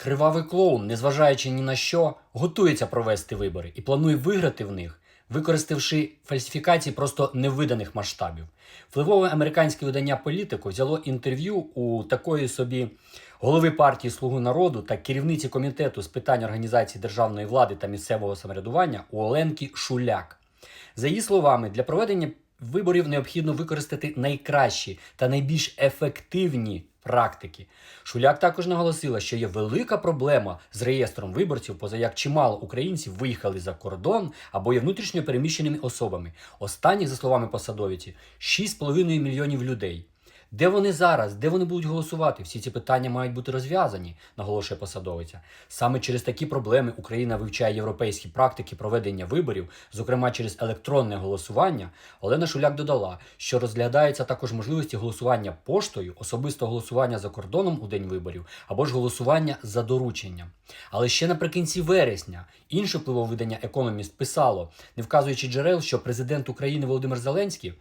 Кривавий клоун, незважаючи ні на що, готується провести вибори і планує виграти в них, використавши фальсифікації просто невиданих масштабів. Впливове американське видання політику взяло інтерв'ю у такої собі голови партії Слуги народу та керівниці комітету з питань організації державної влади та місцевого самоврядування у Оленки Шуляк. За її словами, для проведення виборів необхідно використати найкращі та найбільш ефективні практики. Шуляк також наголосила, що є велика проблема з реєстром виборців, поза як чимало українців виїхали за кордон або є внутрішньо переміщеними особами. Останніх, за словами посадовиці, 6,5 мільйонів людей. Де вони зараз? Де вони будуть голосувати? Всі ці питання мають бути розв'язані, наголошує посадовиця. Саме через такі проблеми Україна вивчає європейські практики проведення виборів, зокрема через електронне голосування. Олена Шуляк додала, що розглядаються також можливості голосування поштою, особистого голосування за кордоном у день виборів або ж голосування за дорученням. Але ще наприкінці вересня інше впливове видання Економіст писало, не вказуючи джерел, що президент України Володимир Зеленський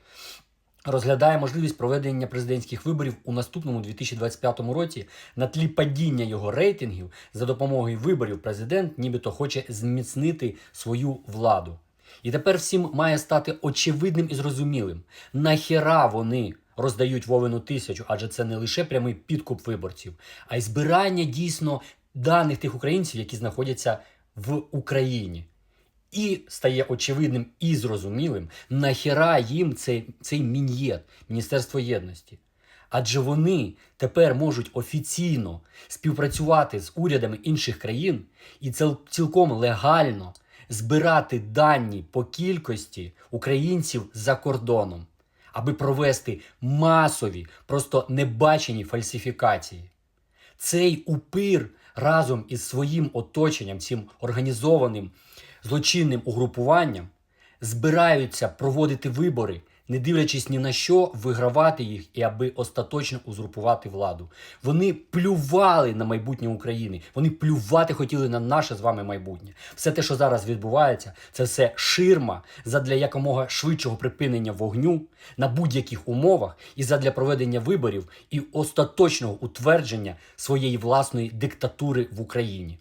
розглядає можливість проведення президентських виборів у наступному 2025 році на тлі падіння його рейтингів за допомогою виборів президент нібито хоче зміцнити свою владу. І тепер всім має стати очевидним і зрозумілим, нахіра вони роздають Вовину тисячу, адже це не лише прямий підкуп виборців, а й збирання дійсно даних тих українців, які знаходяться в Україні. І стає очевидним і зрозумілим, нахіра їм цей, цей мін'єт, Міністерство єдності. Адже вони тепер можуть офіційно співпрацювати з урядами інших країн і цілком легально збирати дані по кількості українців за кордоном, аби провести масові, просто небачені фальсифікації. Цей упир разом із своїм оточенням, цим організованим злочинним угрупуванням, збираються проводити вибори, не дивлячись ні на що, вигравати їх і аби остаточно узурпувати владу. Вони плювали на майбутнє України. Вони плювати хотіли на наше з вами майбутнє. Все те, що зараз відбувається, це все ширма задля якомога швидшого припинення вогню на будь-яких умовах і задля проведення виборів і остаточного утвердження своєї власної диктатури в Україні.